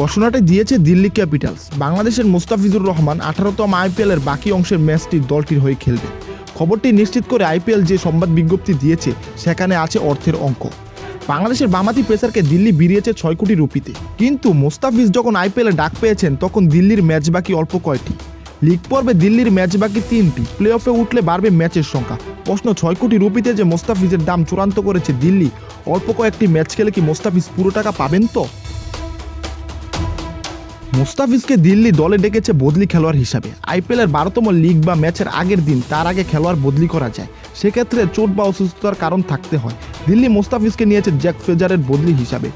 ঘোষণাটা দিয়েছে দিল্লি ক্যাপিটালস। বাংলাদেশের মুস্তাফিজুর রহমান আঠারোতম আইপিএলের বাকি অংশের ম্যাচটি দলটির হয়ে খেলবে। খবরটি নিশ্চিত করে আইপিএল যে সংবাদ বিজ্ঞপ্তি দিয়েছে, সেখানে আছে অর্থের অঙ্ক। বাংলাদেশের বামাতি পেসারকে দিল্লি বিরিয়েছে ছয় কোটি রুপিতে। কিন্তু মোস্তাফিজ যখন আইপিএলে ডাক পেয়েছেন, তখন দিল্লির ম্যাচ বাকি অল্প কয়টি। লিগ পর্বে দিল্লির ম্যাচ বাকি তিনটি। প্লে অফে উঠলে বাড়বে ম্যাচের সংখ্যা। প্রশ্ন, ছয় কোটি রুপিতে যে মোস্তাফিজের দাম চূড়ান্ত করেছে দিল্লি, অল্প কয়েকটি ম্যাচ খেলে কি মোস্তাফিজ পুরো টাকা পাবেন তো? মুস্তাফিজকে দিল্লি দলে ডেকেছে বদলি খেলোয়াড় হিসাবে। আইপিএলের বারোতম লিগ বা ম্যাচের আগের দিন তার আগে খেলোয়াড় বদলি করা যায়। সেক্ষেত্রে চোট বা অসুস্থতার কারণ থাকতে হয়। দিল্লি মুস্তাফিজকে নিয়েছে জ্যাক ফেজারের বদলি হিসাবে।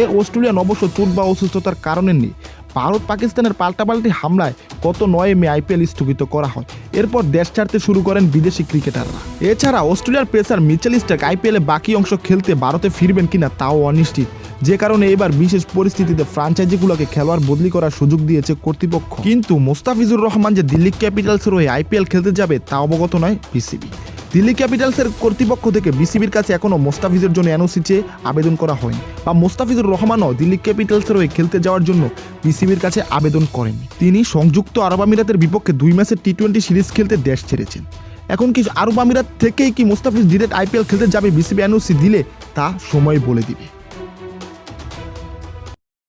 এ অস্ট্রেলিয়ান অবশ্য চোট বা অসুস্থতার কারণে নেই। ভারত পাকিস্তানের পাল্টাপাল্টি হামলায় গত নয় মে আইপিএল স্থগিত করা হয়। এরপর দেশ ছাড়তে শুরু করেন বিদেশি ক্রিকেটাররা। এছাড়া অস্ট্রেলিয়ার পেসার মিচেল স্টাক আইপিএলে বাকি অংশ খেলতে ভারতে ফিরবেন কিনা তাও অনিশ্চিত। যে কারণে এবার বিশেষ পরিস্থিতিতে ফ্রাঞ্চাইজিগুলোকে খেলোয়াড় বদলি করার সুযোগ দিয়েছে কর্তৃপক্ষ। কিন্তু মোস্তাফিজুর রহমান যে দিল্লি ক্যাপিটালসের হয়ে আইপিএল খেলতে যাবে তা অবগত নয় বিসিবি। দিল্লি ক্যাপিটালসের কর্তৃপক্ষ থেকে বিসিবির কাছে এখনও মোস্তাফিজের জন্য এনওসি চেয়ে আবেদন করা হয়নি বা মোস্তাফিজুর রহমানও দিল্লি ক্যাপিটালসের হয়ে খেলতে যাওয়ার জন্য বিসিবির কাছে আবেদন করেন তিনি সংযুক্ত আরব আমিরাতের বিপক্ষে দুই ম্যাচের টি টোয়েন্টি সিরিজ খেলতে দেশ ছেড়েছেন। এখন কি আরব আমিরাত থেকেই কি মোস্তাফিজ ডিরেক্ট আইপিএল খেলতে যাবে বিসিবি এনওসি দিলে? তা সময় বলে দিবে।